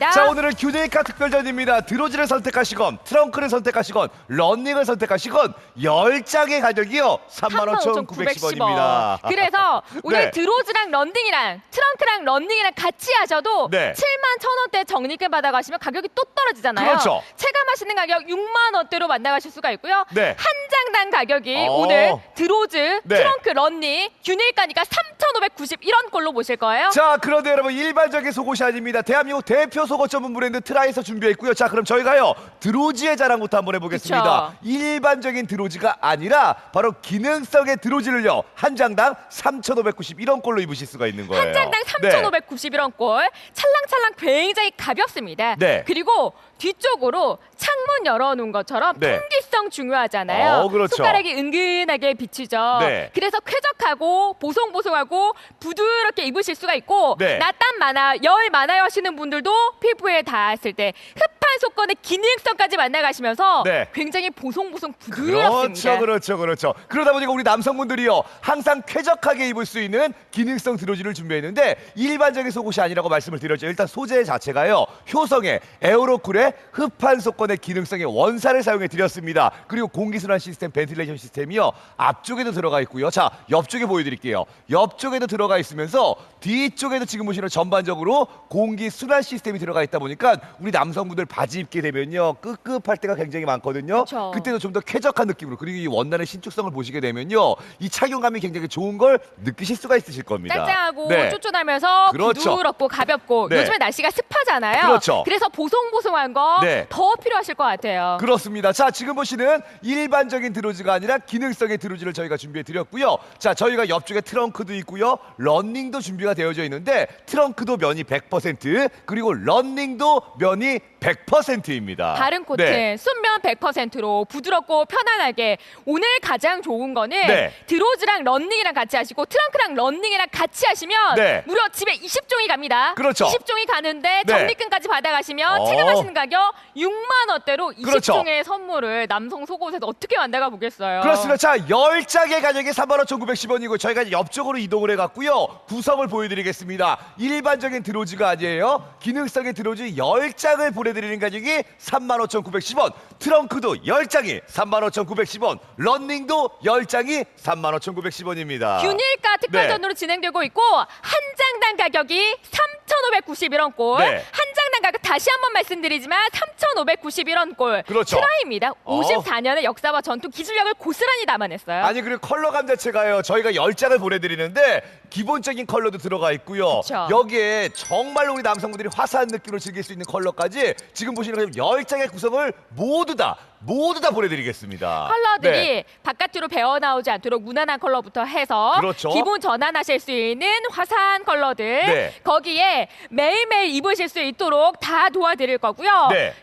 자 오늘은 규제이카 특별전입니다. 드로즈를 선택하시건 트렁크를 선택하시건 런닝을 선택하시건 10장의 가격이요 35,910원입니다. 그래서 오늘 네. 드로즈랑 런닝이랑 트렁크랑 런닝이랑 같이 하셔도 네. 7만 천 원대 적립금 받아가시면 가격이 또 떨어지잖아요. 그렇죠. 체감하시는 가격 6만 원대로 만나가실 수가 있고요. 네. 한 장당 가격이 어. 오늘 드로즈, 네. 트렁크, 런닝 균일가니까 3,591원 꼴로 보실 거예요. 자 그런데 여러분 일반적인 속옷이 아닙니다. 대한민국 대표 속옷 전문 브랜드 트라이에서 준비했고요. 자 그럼 저희가요 드로즈의 자랑부터 한번 해보겠습니다. 그쵸. 일반적인 드로즈가 아니라 바로 기능성의 드로즈를요 한 장당 3,591원 꼴로 입으실 수가 있는 거예요. 한 장당 네. 3,591원 꼴. 찰랑찰랑 굉장히 가볍습니다. 네. 그리고 뒤쪽으로 창문 열어놓은 것처럼 네. 통기성 중요하잖아요. 어, 그렇죠. 손가락이 은근하게 비치죠. 네. 그래서 쾌적하고 보송보송하고 부드럽게 입으실 수가 있고 네. 나땀 많아, 열 많아요 하시는 분들도 피부에 닿았을 때 흡 한 속건의 기능성까지 만나가시면서 네. 굉장히 보송보송 부드럽습니다. 그렇죠, 그렇죠, 그렇죠. 그러다 보니까 우리 남성분들이요 항상 쾌적하게 입을 수 있는 기능성 드로즈를 준비했는데 일반적인 속옷이 아니라고 말씀을 드렸죠. 일단 소재 자체가요 효성의 에어로쿨의 흡한 속건의 기능성의 원사를 사용해 드렸습니다. 그리고 공기순환 시스템, 벤틸레이션 시스템이요 앞쪽에도 들어가 있고요. 자 옆쪽에 보여드릴게요. 옆쪽에도 들어가 있으면서 뒤쪽에도 지금 보시는 전반적으로 공기 순환 시스템이 들어가 있다 보니까 우리 남성분들 바지 입게 되면요 끄급할 때가 굉장히 많거든요. 그쵸. 그때도 좀 더 쾌적한 느낌으로 그리고 이 원단의 신축성을 보시게 되면요 이 착용감이 굉장히 좋은 걸 느끼실 수가 있으실 겁니다. 짱짱하고 네. 쫀쫀하면서 그렇죠. 부드럽고 가볍고 네. 요즘에 날씨가 습하잖아요. 그렇죠. 래서 보송보송한 거더 네. 필요하실 것 같아요. 그렇습니다. 자, 지금 보시는 일반적인 드로즈가 아니라 기능성의 드로즈를 저희가 준비해 드렸고요. 자, 저희가 옆쪽에 트렁크도 있고요. 런닝도 준비가 되어져 있는데 트렁크도 면이 100% 그리고 런닝도 면이 100% 입니다. 다른 코트 네. 순면 100%로 부드럽고 편안하게 오늘 가장 좋은 거는 네. 드로즈랑 런닝이랑 같이 하시고 트렁크랑 런닝이랑 같이 하시면 네. 무려 집에 20종이 갑니다. 그렇죠. 20종이 가는데 네. 적립금까지 받아가시면 어. 체감하시는 가격 6만 원대로 그렇죠. 20종의 선물을 남성 속옷에서 어떻게 만나가 보겠어요. 그렇습니다. 자, 10장의 가격이 35,910원이고 저희가 이제 옆쪽으로 이동을 해갔고요. 구성을 보여드리겠습니다. 일반적인 드로즈가 아니에요. 기능성의 드로즈 10장을 보내드리는 가격이 35,910원. 트렁크도 10장이 35,910원. 런닝도 10장이 35,910원입니다. 균일가 특별전으로 네. 진행되고 있고 한 장당 가격이 3,591원 꼴. 네. 가격 다시 한번 말씀드리지만 3,591원 꼴. 그렇죠. 트라이입니다. 어. 54년의 역사와 전통 기술력을 고스란히 담아냈어요. 아니 그리고 컬러 감 자체가요 저희가 10장을 보내드리는데 기본적인 컬러도 들어가 있고요 그쵸. 여기에 정말로 우리 남성분들이 화사한 느낌을 즐길 수 있는 컬러까지 지금 보시는 것처럼 10장의 구성을 모두 다 모두 다 보내드리겠습니다 컬러들이 네. 바깥으로 배어 나오지 않도록 무난한 컬러부터 해서 그렇죠. 기본 전환하실 수 있는 화사한 컬러들 네. 거기에 매일매일 입으실 수 있도록 다 도와드릴 거고요. 네.